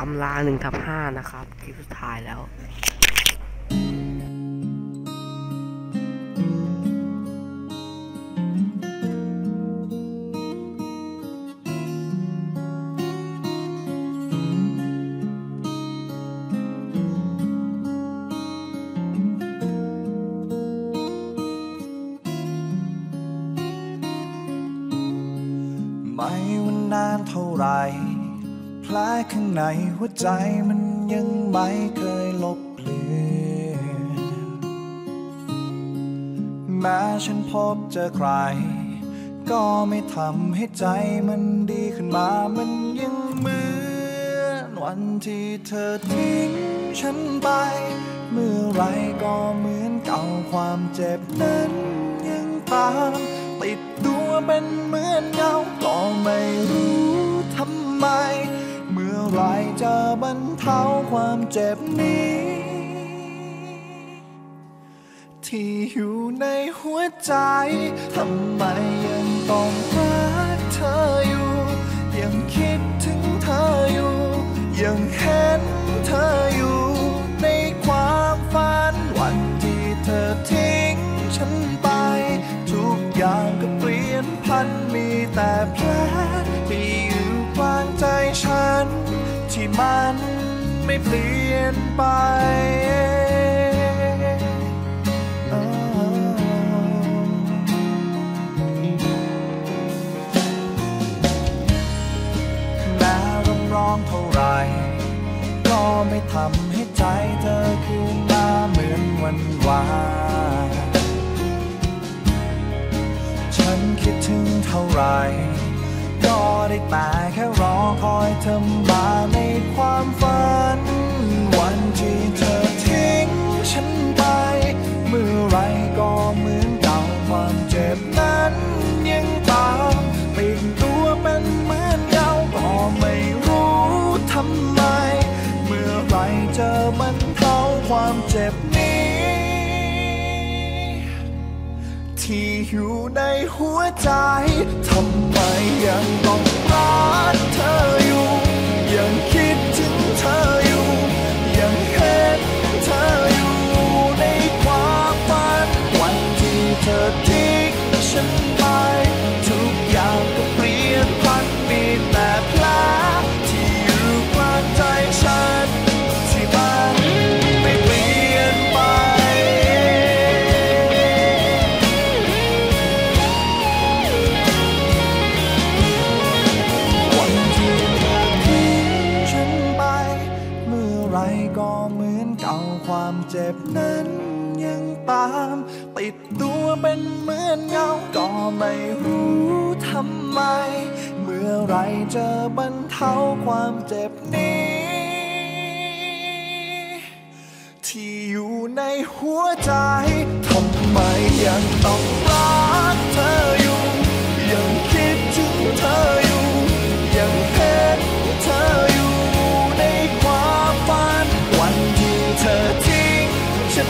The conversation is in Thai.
อำลาหนึ่งทับห้านะครับคลิปสุดท้ายแล้วไม่ว่านานเท่าไหร แผลข้างในหัวใจมันยังไม่เคยลบเลือนแม้ฉันพบเจอใคร ก็ไม่ทำให้ใจมันดีขึ้นมา มันยังเหมือนวันที่เธอทิ้งฉันไป เมื่อไรก็เหมือนเก่าความเจ็บนั้นยังตามติดตัวเป็นเหมือนเงาก็ไม่รู้ทำไม ไรจะบรรเทาความเจ็บนี้ ที่อยู่ในหัวใจ ทำไมยังต้องรักเธออยู่ ยังคิดถึงเธออยู่ยัง มันไม่เปลี่ยนไปแม้ร้องร้องเท่าไร ก็ไม่ทำให้ใจเธอคืนมาเหมือนวันวานฉันคิดถึงเท่าไร ก็ได้แต่แค่รอคอยเธอมา นั้นยังตามติดตัวเป็นเหมือนเงาก็ไม่รู้ทำไม เมื่อไรเจะบรรเท่าความเจ็บนี้ ที่อยู่ในหัวใจทำไมยังต้องรักเธออยู่ ยังคิดถึงเธออยู่ ยังเห็นเธออยู่ในความฝันวันที่เธอ ทิ้ บนั้นยังตาม ติดตัวเป็นเหมือนเงาก็ไม่รู้ทำไม เมื่อไรจะบรรเทาความเจ็บนี้ ที่อยู่ในหัวใจทำไมยังต้อง Chân